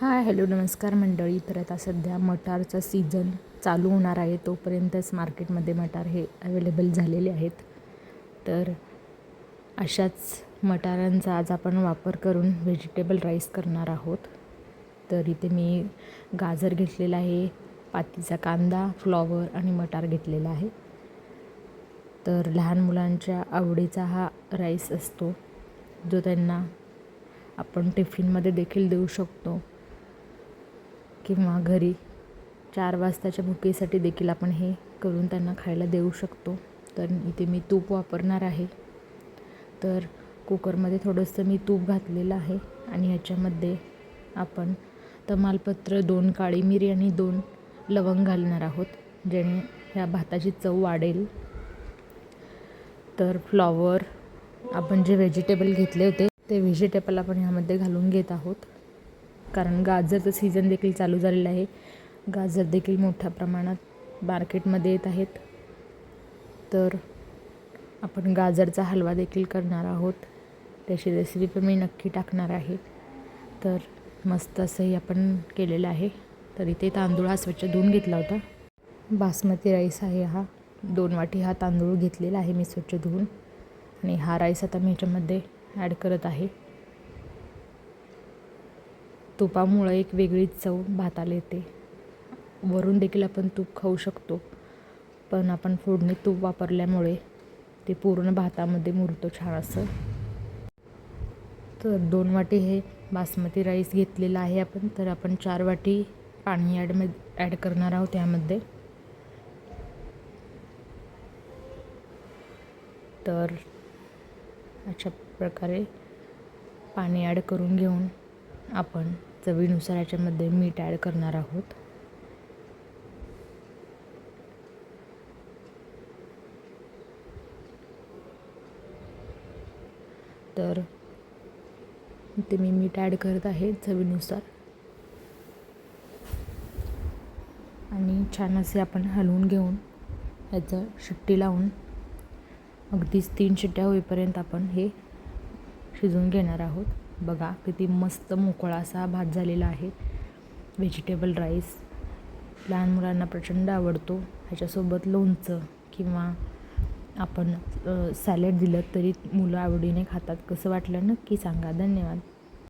Hi hello नमस्कार मंडळी. तर आता सध्या मटारचा सीझन चालू होणार आहे. तोपर्यंतच मार्केटमध्ये मटार हे अवेलेबल झालेले आहेत. तर अशाच मटारांचा आज आपण वापर करून व्हेजिटेबल राईस करणार आहोत. तर इथे मी गाजर घेतलेला आहे पातीचा कांदा फ्लॉवर आणि मटार घेतलेला आहे. तर लहान मुलांच्या आवडीचा हा राईस असतो जो त्यांना आपण टिफिनमध्ये देखील देऊ शकतो. किंवा घरी चार वाजताच्या भुकेसाठी देखील आपण हे करून त्यांना खायला देऊ शकतो. तर इथे मी तूप वापरणार आहे. तर कुकरमध्ये थोडंसं मी तूप घातलेलं आहे आणि ह्याच्यामध्ये आपण तमालपत्र दोन काळी मिरी आणि दोन लवंग घालणार आहोत जेणे ह्या भाताची चव वाढेल. तर फ्लॉवर आपण जे व्हेजिटेबल घेतले होते ते व्हेजिटेबल आपण ह्यामध्ये घालून घेत आहोत. कारण गाजरचं सीझन देखील चालू झालेलं आहे. गाजर देखील मोठ्या प्रमाणात मार्केटमध्ये येत आहेत. तर आपण गाजरचा हलवा देखील करणार आहोत. त्याची रेसिपी पण मी नक्की टाकणार आहे. तर मस्त असंही आपण केलेलं आहे. तर इथे तांदूळ हा स्वच्छ धुवून घेतला होता. बासमती राईस आहे हा. दोन वाटी हा तांदूळ घेतलेला आहे मी स्वच्छ धुवून. आणि हा राईस आता मी ह्याच्यामध्ये ॲड करत आहे. तुपामुळं एक वेगळीच चव भाताला येते. वरून देखील आपण तूप खाऊ शकतो पण आपण फोडणी तूप वापरल्यामुळे ते पूर्ण भातामध्ये मुरतो छान असं तर दोन वाटी हे बासमती राईस घेतलेला आहे आपण तर आपण चार वाटी पाणी ॲड ॲड करणार आहोत त्यामध्ये तर अशा प्रकारे पाणी ॲड करून घेऊन आपण चवीनुसार याच्यामध्ये मीठ ॲड करणार आहोत. तर ते मी मीठ ॲड करत आहे चवीनुसार. आणि छान असे आपण हलवून घेऊन याचं शिट्टी लावून अगदीच तीन शिट्ट्या होईपर्यंत आपण हे शिजवून घेणार आहोत. बघा किती मस्त मोकळा असा भात झालेला आहे. व्हेजिटेबल राईस लहान मुलांना प्रचंड आवडतो. ह्याच्यासोबत लोणचं किंवा आपण सॅलड दिलं तरी मुलं आवडीने खातात. कसं वाटलं नक्की सांगा. धन्यवाद.